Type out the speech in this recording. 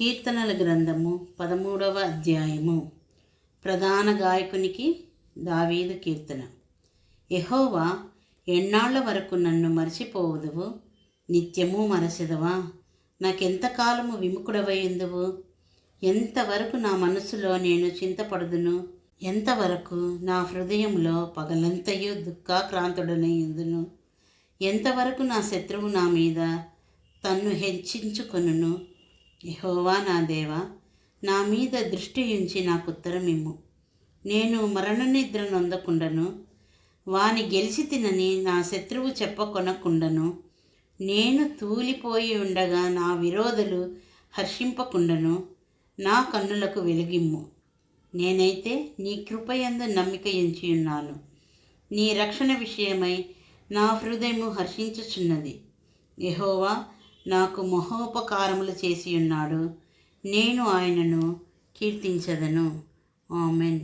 కీర్తనల గ్రంథము పదమూడవ అధ్యాయము. ప్రధాన గాయకునికి దావీదు కీర్తన. యహోవా ఎన్నాళ్ళ వరకు నన్ను మరచిపోవుదువు? నిత్యము మరచెదవా? నాకెంతకాలము విముకుడవైందువు ఎంతవరకు నా మనసులో నేను చింతపడుదును? ఎంతవరకు నా హృదయంలో పగలంతయు దుఃఖాక్రాంతుడనయ్యుందును ఎంతవరకు నా శత్రువు నా మీద తన్ను హెచ్చించుకొనును? యహోవా నా దేవా నా మీద దృష్టి ఉంచి నాకు ఉత్తరమిమ్ము నేను మరణ నిద్ర నొందకుండను వాని గెలిచి తినని నా శత్రువు చెప్పకొనకుండను నేను తూలిపోయి ఉండగా నా విరోధులు హర్షింపకుండను నా కన్నులకు వెలిగిమ్ము. నేనైతే నీ కృపయందు నమ్మిక ఎంచి ఉన్నాను. నీ రక్షణ విషయమై నా హృదయము హర్షించుచున్నది. యహోవా నాకు మహోపకారములు చేసి ఉన్నాడు. నేను ఆయనను కీర్తించదను. ఆమెన్.